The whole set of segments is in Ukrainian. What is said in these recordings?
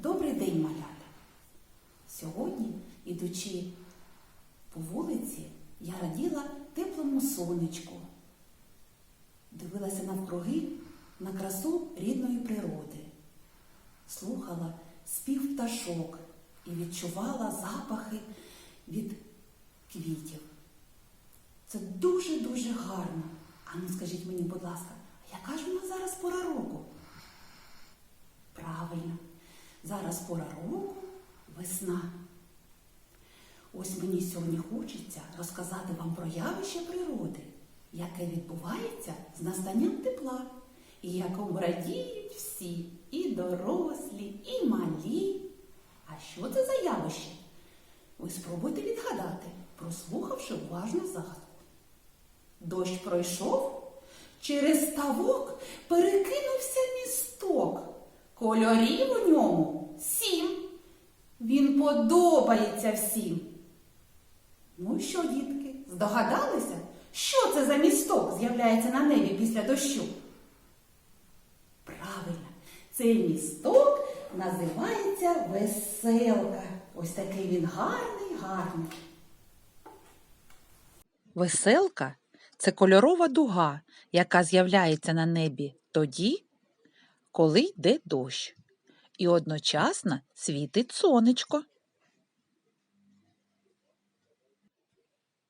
Добрий день, малята! Сьогодні, ідучи по вулиці, я раділа теплому сонечку, дивилася навкруги на красу рідної природи, слухала спів пташок і відчувала запахи від квітів. Це дуже-дуже гарно. А ну скажіть мені, будь ласка, яка ж у нас зараз пора року? Правильно, зараз пора року весна. Ось мені сьогодні хочеться розказати вам про явище природи, яке відбувається з настанням тепла, і якому радіють всі, і дорослі, і малі. А що це за явище? Ви спробуйте відгадати, прослухавши уважно загадку. Дощ пройшов, через ставок перекинувся місток. Кольорів у ньому сім. Він подобається всім. Ну що, дітки, здогадалися, що це за місток з'являється на небі після дощу? Правильно, цей місток називається веселка. Ось такий він гарний, гарний. Веселка це кольорова дуга, яка з'являється на небі тоді, коли йде дощ, і одночасно світить сонечко.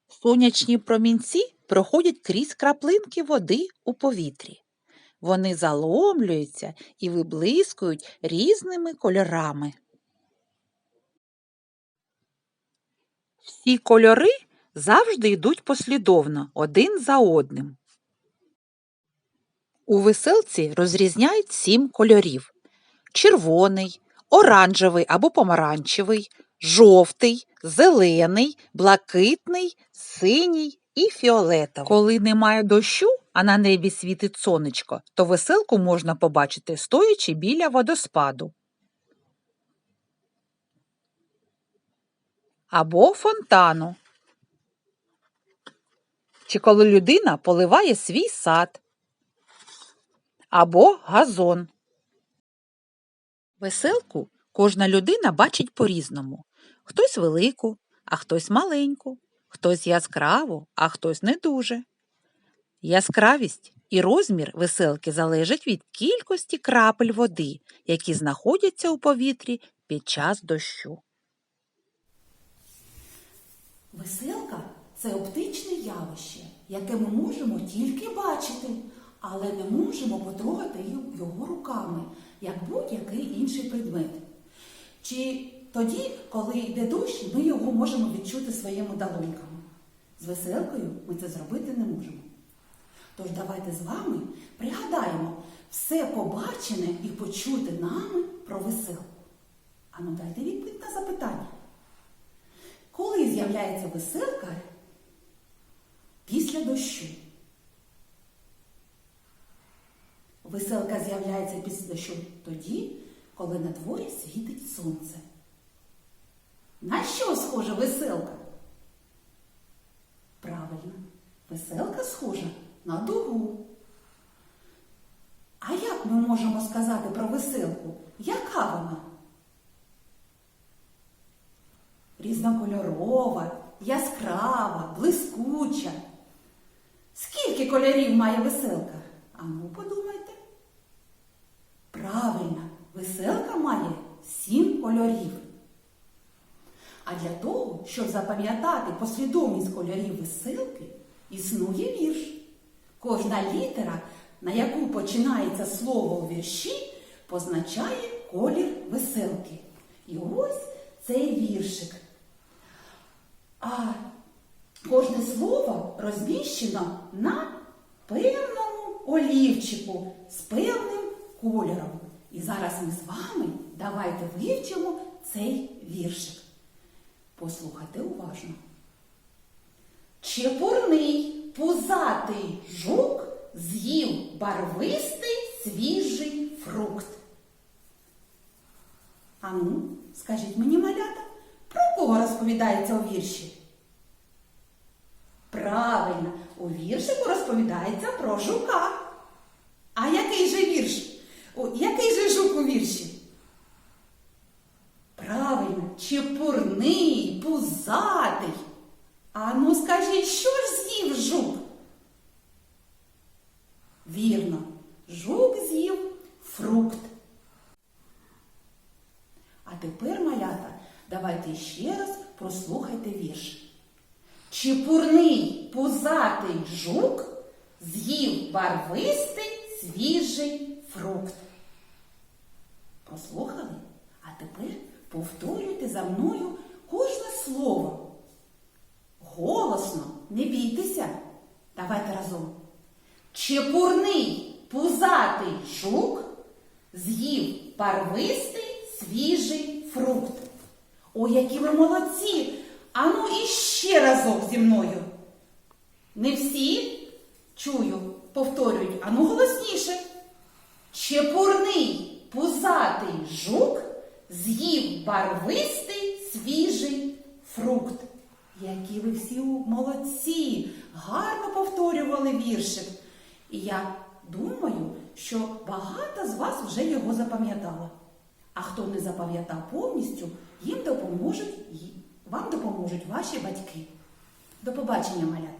Сонячні промінці проходять крізь краплинки води у повітрі. Вони заломлюються і виблискують різними кольорами. Всі кольори завжди йдуть послідовно один за одним. У веселці розрізняють сім кольорів: червоний, оранжевий або помаранчевий, жовтий, зелений, блакитний, синій і фіолетовий. Коли немає дощу, а на небі світить сонечко, то веселку можна побачити стоячи біля водоспаду. Або фонтану. Чи коли людина поливає свій сад або газон. Веселку кожна людина бачить по-різному. Хтось велику, а хтось маленьку, хтось яскраву, а хтось не дуже. Яскравість і розмір веселки залежать від кількості крапель води, які знаходяться у повітрі під час дощу. Веселка це оптичне явище, яке ми можемо тільки бачити, але не можемо потрогати його руками, як будь-який інший предмет. Чи тоді, коли йде дощ, ми його можемо відчути своїми долоньками. З веселкою ми це зробити не можемо. Тож давайте з вами пригадаємо все побачене і почуте нами про веселку. Ану, дайте відповідь на запитання. Коли з'являється веселка після дощу? Веселка з'являється після дощу тоді, коли на дворі світить сонце. На що схожа веселка? Правильно, веселка схожа на дугу. А як ми можемо сказати про веселку? Яка вона? Різнокольорова, яскрава, блискуча. Скільки кольорів має веселка? А ну подумайте. Веселка має сім кольорів. А для того, щоб запам'ятати послідовність кольорів веселки, існує вірш. Кожна літера, на яку починається слово у вірші, позначає колір веселки. І ось цей віршик. А кожне слово розміщено на певному олівчику з певним кольором. І зараз ми з вами давайте вивчимо цей віршик. Послухайте уважно. Чепурний пузатий жук з'їв барвистий свіжий фрукт. Ану, скажіть мені, малята, про кого розповідається у вірші? Правильно, у віршику розповідається про жука. А який же вірш? цьому вірші? Правильно, чепурний, пузатий. А ну скажіть, що ж з'їв жук? Вірно, жук з'їв фрукт. А тепер, малята, давайте ще раз прослухайте вірш. Чепурний пузатий жук з'їв барвистий свіжий фрукт. Прослухали? А тепер повторюйте за мною кожне слово. Голосно, не бійтеся. Давайте разом. Чепурний пузатий жук з'їв барвистий свіжий фрукт. Ой, які ви молодці! Ану іще разок зі мною. Не всі чую, повторюють, ану голосніше. Чепурний пузатий жук з'їв барвистий свіжий фрукт. Які ви всі молодці, гарно повторювали віршик. І я думаю, що багато з вас вже його запам'ятало. А хто не запам'ятав повністю, їм допоможуть, вам допоможуть ваші батьки. До побачення, малята!